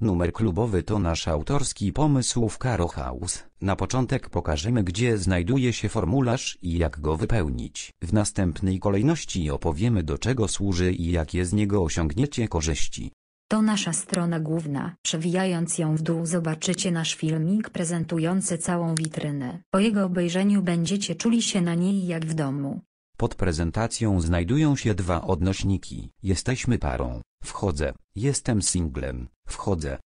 Numer klubowy to nasz autorski pomysł w Caro House. Na początek pokażemy gdzie znajduje się formularz i jak go wypełnić. W następnej kolejności opowiemy do czego służy i jakie z niego osiągniecie korzyści. To nasza strona główna. Przewijając ją w dół zobaczycie nasz filmik prezentujący całą witrynę. Po jego obejrzeniu będziecie czuli się na niej jak w domu. Pod prezentacją znajdują się dwa odnośniki. Jesteśmy parą. Wchodzę. Jestem singlem. Wchodzę.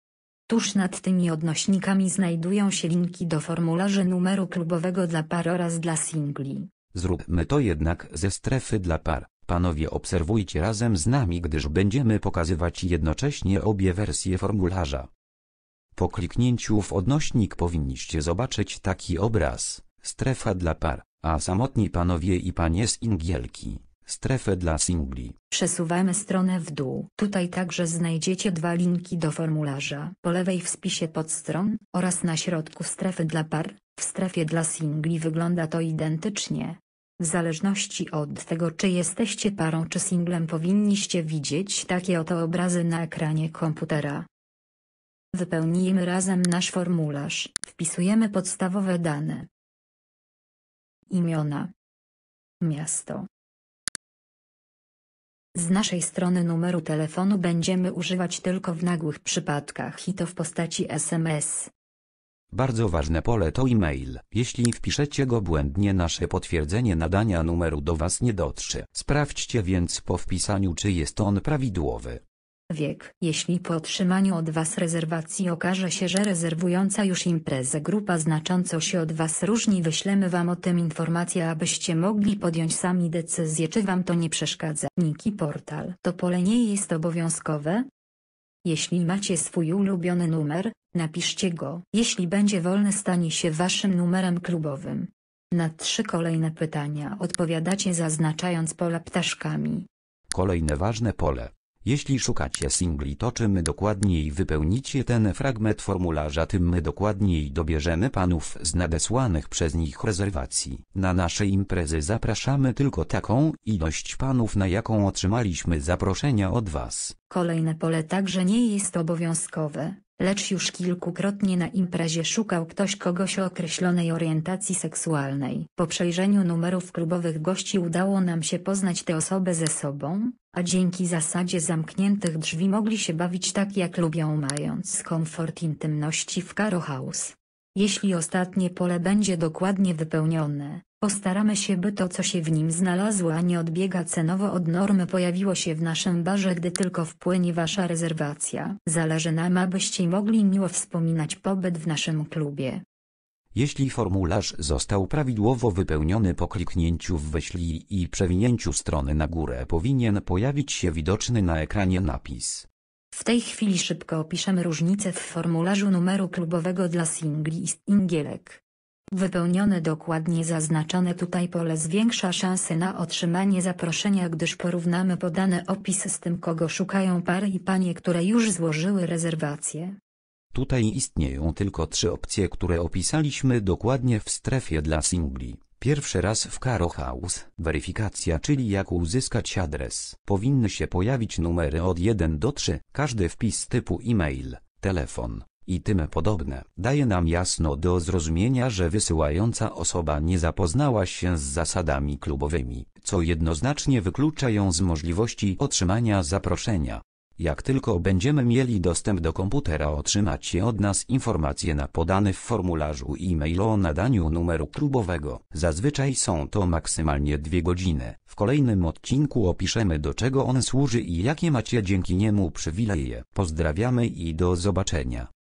Tuż nad tymi odnośnikami znajdują się linki do formularzy numeru klubowego dla par oraz dla singli. Zróbmy to jednak ze strefy dla par. Panowie obserwujcie razem z nami gdyż będziemy pokazywać jednocześnie obie wersje formularza. Po kliknięciu w odnośnik powinniście zobaczyć taki obraz. Strefa dla par, a samotni panowie i panie singielki. Strefę dla singli. Przesuwamy stronę w dół. Tutaj także znajdziecie dwa linki do formularza. Po lewej w spisie podstron oraz na środku strefy dla par. W strefie dla singli wygląda to identycznie. W zależności od tego czy jesteście parą czy singlem powinniście widzieć takie oto obrazy na ekranie komputera. Wypełnijmy razem nasz formularz. Wpisujemy podstawowe dane. Imiona. Miasto. Z naszej strony numeru telefonu będziemy używać tylko w nagłych przypadkach i to w postaci SMS. Bardzo ważne pole to e-mail. Jeśli wpiszecie go błędnie nasze potwierdzenie nadania numeru do Was nie dotrze. Sprawdźcie więc po wpisaniu czy jest on prawidłowy. Wiek. Jeśli po otrzymaniu od Was rezerwacji okaże się, że rezerwująca już imprezę grupa znacząco się od Was różni wyślemy Wam o tym informację abyście mogli podjąć sami decyzję czy Wam to nie przeszkadza. Niki portal. To pole nie jest obowiązkowe. Jeśli macie swój ulubiony numer, napiszcie go. Jeśli będzie wolny stanie się Waszym numerem klubowym. Na trzy kolejne pytania odpowiadacie zaznaczając pola ptaszkami. Kolejne ważne pole. Jeśli szukacie singli to czym dokładniej wypełnicie ten fragment formularza tym my dokładniej dobierzemy panów z nadesłanych przez nich rezerwacji. Na nasze imprezy zapraszamy tylko taką ilość panów na jaką otrzymaliśmy zaproszenia od was. Kolejne pole także nie jest obowiązkowe, lecz już kilkukrotnie na imprezie szukał ktoś kogoś o określonej orientacji seksualnej. Po przejrzeniu numerów klubowych gości udało nam się poznać te osoby ze sobą, a dzięki zasadzie zamkniętych drzwi mogli się bawić tak jak lubią mając komfort intymności w Caro House. Jeśli ostatnie pole będzie dokładnie wypełnione, postaramy się by to co się w nim znalazło a nie odbiega cenowo od normy pojawiło się w naszym barze gdy tylko wpłynie wasza rezerwacja. Zależy nam abyście mogli miło wspominać pobyt w naszym klubie. Jeśli formularz został prawidłowo wypełniony po kliknięciu w wyślij i przewinięciu strony na górę powinien pojawić się widoczny na ekranie napis. W tej chwili szybko opiszemy różnice w formularzu numeru klubowego dla singli i singielek. Wypełnione dokładnie zaznaczone tutaj pole zwiększa szanse na otrzymanie zaproszenia gdyż porównamy podane opisy z tym kogo szukają pary i panie które już złożyły rezerwację. Tutaj istnieją tylko trzy opcje które opisaliśmy dokładnie w strefie dla singli. Pierwszy raz w Caro House, weryfikacja czyli jak uzyskać adres. Powinny się pojawić numery od 1 do 3, każdy wpis typu e-mail, telefon i tym podobne. Daje nam jasno do zrozumienia, że wysyłająca osoba nie zapoznała się z zasadami klubowymi, co jednoznacznie wyklucza ją z możliwości otrzymania zaproszenia. Jak tylko będziemy mieli dostęp do komputera otrzymacie od nas informacje na podany w formularzu e-mail o nadaniu numeru klubowego. Zazwyczaj są to maksymalnie dwie godziny. W kolejnym odcinku opiszemy do czego on służy i jakie macie dzięki niemu przywileje. Pozdrawiamy i do zobaczenia.